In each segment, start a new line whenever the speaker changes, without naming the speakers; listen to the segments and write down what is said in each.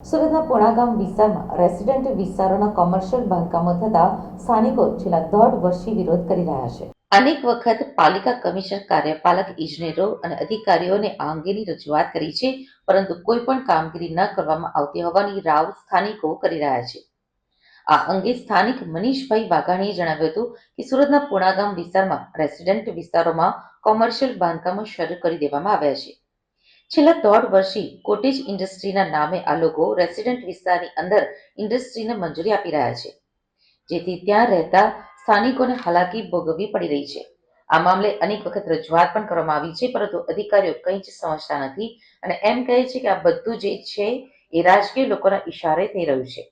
સુરતના પુણાગામ વિસ્તારમાં રેસિડેન્ટ વિસ્તારોના કોમર્શિયલ બાંધકામો થતા સ્થાનિકો છેલ્લા દોઢ વર્ષથી વિરોધ કરી રહ્યા છે. અનેક વખત પાલિકા કમિશનર, કાર્યપાલક, ઇજનેરો અને અધિકારીઓને આ અંગેની રજૂઆત કરી છે, પરંતુ કોઈ પણ કામગીરી ન કરવામાં આવતી હોવાની રાવ સ્થાનિકો કરી રહ્યા છે. આ અંગે સ્થાનિક મનીષભાઈ વાઘાણીએ જણાવ્યું હતું કે સુરતના પુણાગામ વિસ્તારમાં રેસિડેન્ટ વિસ્તારોમાં કોમર્શિયલ બાંધકામો શરૂ કરી દેવામાં આવ્યા છે. છેલ્લા દોઢ વર્ષથી કોટેજ ઇન્ડસ્ટ્રીના નામે આ લોકો રેસિડેન્ટ વિસ્તારની અંદર ઇન્ડસ્ટ્રીને મંજૂરી આપી રહ્યા છે. જેથી ત્યાં રહેતા સ્થાનિકોને હાલાકી ભોગવવી પડી રહી છે. આ મામલે અનેક વખત રજૂઆત પણ કરવામાં આવી છે, પરંતુ અધિકારીઓ કંઈ જ સમજતા નથી અને એમ કહે છે કે આ બધું જે છે એ રાજકીય લોકોના ઈશારે થઈ રહ્યું છે.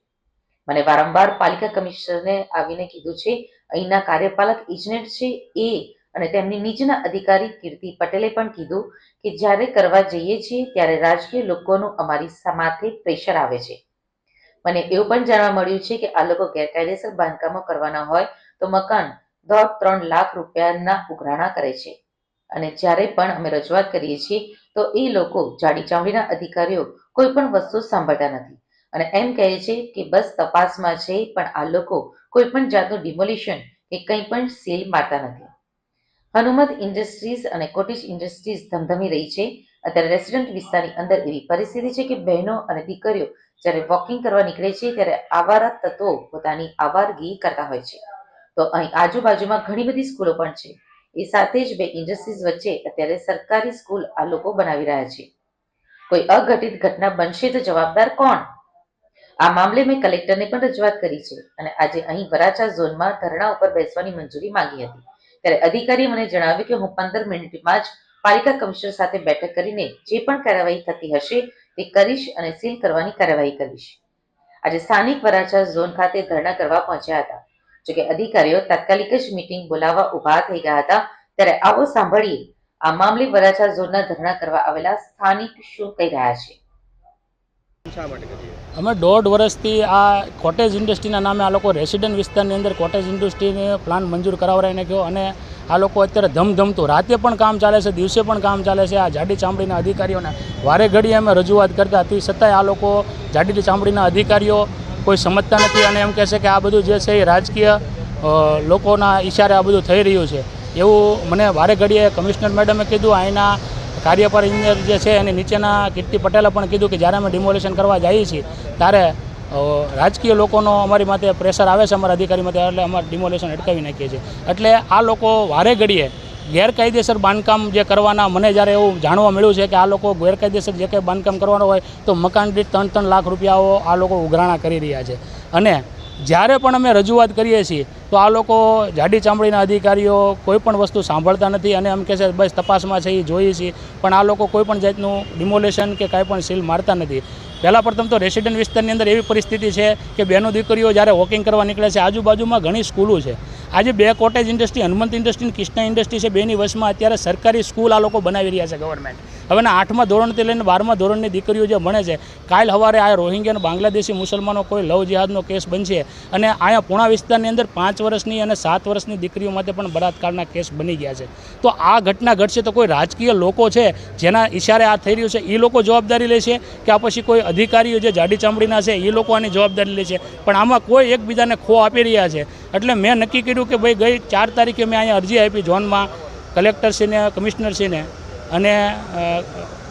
મને વારંવાર પાલિકા કમિશનરને આવીને કીધું છે, અહીંના કાર્યપાલક ઇજનેર છે એ અને તેમની નીચના અધિકારી કીર્તિ પટેલે પણ કીધું કે જ્યારે કરવા જઈએ છીએ ત્યારે રાજકીય લોકોનું અમારી માથે પ્રેશર આવે છે. મને એવું પણ જાણવા મળ્યું છે કે આ લોકો ગેરકાયદેસર બાંધકામો કરવાના હોય તો મકાન દોઢ, ત્રણ લાખ રૂપિયાના ઉઘરાણા કરે છે. અને જ્યારે પણ અમે રજૂઆત કરીએ છીએ તો એ લોકો જાડી ચામડીના અધિકારીઓ કોઈ પણ વસ્તુ સાંભળતા નથી. અને એમ કહે છે કે બસ તપાસમાં છે પણ આ લોકો કોઈ પણ જાતનું ડિમોલિશન કે કંઈ પણ સીલ મારતા નથી. હનુમત ઇન્ડસ્ટ્રીઝ અને કોટેજ ઇન્ડસ્ટ્રીઝ ધમધમી રહી છે. અત્યારે રેસિડેન્ટ વિસ્તારની અંદર એવી પરિસ્થિતિ છે કે બહેનો અને દીકરીઓ જ્યારે વોકિંગ કરવા નીકળે છે ત્યારે આવારા તત્વો પોતાની આવારગી કરતા હોય છે. તો અહીં આજુબાજુમાં ઘણી બધી સ્કૂલો પણ છે. એ સાથે જ બે ઇન્ડસ્ટ્રીઝ વચ્ચે અત્યારે સરકારી સ્કૂલ આ લોકો બનાવી રહ્યા છે. કોઈ અઘટિત ઘટના બનશે તો જવાબદાર કોણ? આ મામલે મેં કલેક્ટરને પણ રજૂઆત કરી છે અને આજે અહીં વરાછા ઝોનમાં ધરણા ઉપર બેસવાની મંજૂરી માંગી હતી. ત્યારે અધિકારીએ મને જણાવ્યું કે હું પંદર મિનિટમાં જ પાલિકા કમિશનર સાથે બેઠક કરીને જે પણ કાર્યવાહી થતી હશે તે કરીશ અને સીલ કરવાની કાર્યવાહી કરીશ. આજે સ્થાનિક વરાછા ઝોન ખાતે ધરણા કરવા પહોંચ્યા હતા. જોકે અધિકારીઓ તાત્કાલિક જ મીટિંગ બોલાવવા ઊભા થઈ ગયા હતા, ત્યારે આવો સાંભળીએ. આ મામલે વરાછા ઝોનના ધરણા કરવા આવેલા સ્થાનિક શું કહી રહ્યા છે?
અમે દોઢ વર્ષથી આ કોટેજ ઇન્ડસ્ટ્રીના નામે આ લોકો રેસિડન્ટ વિસ્તારની અંદર કોટેજ ઇન્ડસ્ટ્રીને પ્લાન મંજૂર કરાવરાઈને ગયો અને આ લોકો અત્યારે ધમધમતું. રાતે પણ કામ ચાલે છે, દિવસે પણ કામ ચાલે છે. આ જાડી ચામડીના અધિકારીઓને વારે ઘડીએ અમે રજૂઆત કરતા હતી. છતાંય આ લોકો જાડી ચામડીના અધિકારીઓ કોઈ સમજતા નથી અને એમ કહે છે કે આ બધું જે છે એ રાજકીય લોકોના ઈશારે આ બધું થઈ રહ્યું છે. એવું મને વારે ઘડીએ કમિશનર મેડમે કીધું અહીંના કાર્યપાલ ઇન્જિનિયર જે છે એની નીચેના કીર્તિ પટેલે પણ કીધું કે જ્યારે અમે ડિમોલેશન કરવા જઈએ છીએ, ત્યારે રાજકીય લોકોનો અમારી માથે પ્રેશર આવે છે અમારા અધિકારી માથે, એટલે અમારે ડિમોલેશન અટકાવી નાખીએ છીએ. એટલે આ લોકો વારે ઘડીએ ગેરકાયદેસર બાંધકામ જે કરવાના, મને જ્યારે એવું જાણવા મળ્યું છે કે આ લોકો ગેરકાયદેસર જે કંઈ બાંધકામ કરવાનું હોય, તો મકાન દીઠ ત્રણ ત્રણ લાખ રૂપિયાઓ આ લોકો ઉઘરાણા કરી રહ્યા છે. અને જ્યારે પણ અમે રજૂઆત કરીએ છીએ તો આ લોકો જાડી ચામડીના અધિકારીઓ કોઈ પણ વસ્તુ સાંભળતા નથી અને એમ કહે છે, બસ તપાસમાં છે એ જોઈએ છીએ પણ આ લોકો કોઈ પણ જાતનું ડિમોલેશન કે કાંઈ પણ સીલ મારતા નથી. પહેલાં પ્રથમ તો રેસિડન્ટ વિસ્તારની અંદર એવી પરિસ્થિતિ છે કે બેનો દીકરીઓ જ્યારે વોકિંગ કરવા નીકળે છે, આજુબાજુમાં ઘણી સ્કૂલો છે. આજે બે કોટેજ ઇન્ડસ્ટ્રી હનુમંત ઇન્ડસ્ટ્રી અને કૃષ્ણા ઇન્ડસ્ટ્રી છે, બેની વચમાં અત્યારે સરકારી સ્કૂલ આ લોકો બનાવી રહ્યા છે ગવર્મેન્ટ હવેના આઠમા ધોરણથી લઈને બારમા ધોરણની દીકરીઓ જે ભણે છે, કાલ સવારે આ રોહિંગ્યા બાંગ્લાદેશી મુસલમાનો કોઈ લવ જિહાદનો કેસ બનશે અને અહીંયા પૂણા વિસ્તારની અંદર પાંચ વર્ષની અને સાત વર્ષની દીકરીઓ માટે પણ બળાત્કારના કેસ બની ગયા છે. તો આ ઘટના ઘટશે તો કોઈ રાજકીય લોકો છે, જેના ઈશારે આ થઈ રહ્યું છે એ લોકો જવાબદારી લેશે કે આ પછી કોઈ અધિકારીઓ જે જાડી ચામડીના છે એ લોકો આની જવાબદારી લે છે પણ આમાં કોઈ એકબીજાને ખો આપી રહ્યા છે. એટલે મેં નક્કી કર્યું કે ભાઈ ગઈ ચાર તારીખે મેં અહીંયા અરજી આપી, ઝોનમાં કલેક્ટરશ્રીને કમિશનરશ્રીને અને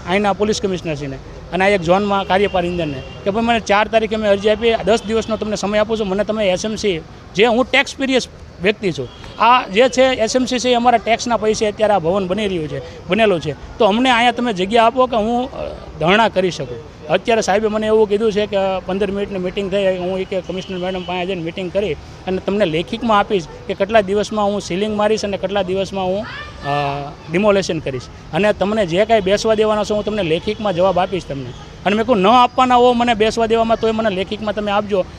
અહીંના પોલીસ કમિશનરશ્રીને અને આ એક ઝોનમાં કાર્યપાલ ઇન્જનને કે ભાઈ મને ચાર તારીખે મેં અરજી આપી, દસ દિવસનો તમને સમય આપું છું, મને તમે એસએમસી, જે હું ટેક્સ પિરિયસ વ્યક્તિ છું. આ જે છે એસએમસી છે અમારા ટેક્સના પૈસે અત્યારે આ ભવન બની રહ્યું છે, બનેલું છે. તો અમને અહીંયા તમે જગ્યા આપો કે હું ધરણા કરી શકું. અત્યારે સાહેબે મને એવું કીધું છે કે પંદર મિનિટની મિટિંગ થઈ, હું એક કમિશનર મેડમ પાસે જઈને મિટિંગ કરી અને તમને લેખિતમાં આપીશ કે કેટલા દિવસમાં હું સીલિંગ મારીશ અને કેટલા દિવસમાં હું ડિમોલેશન કરીશ. અને તમને જે કાંઈ બેસવા દેવાના છો હું તમને લેખિતમાં જવાબ આપીશ તમને. અને મેં કહું ન આપવાના હો, મને બેસવા દેવામાં, તોય મને લેખિતમાં તમે આપજો.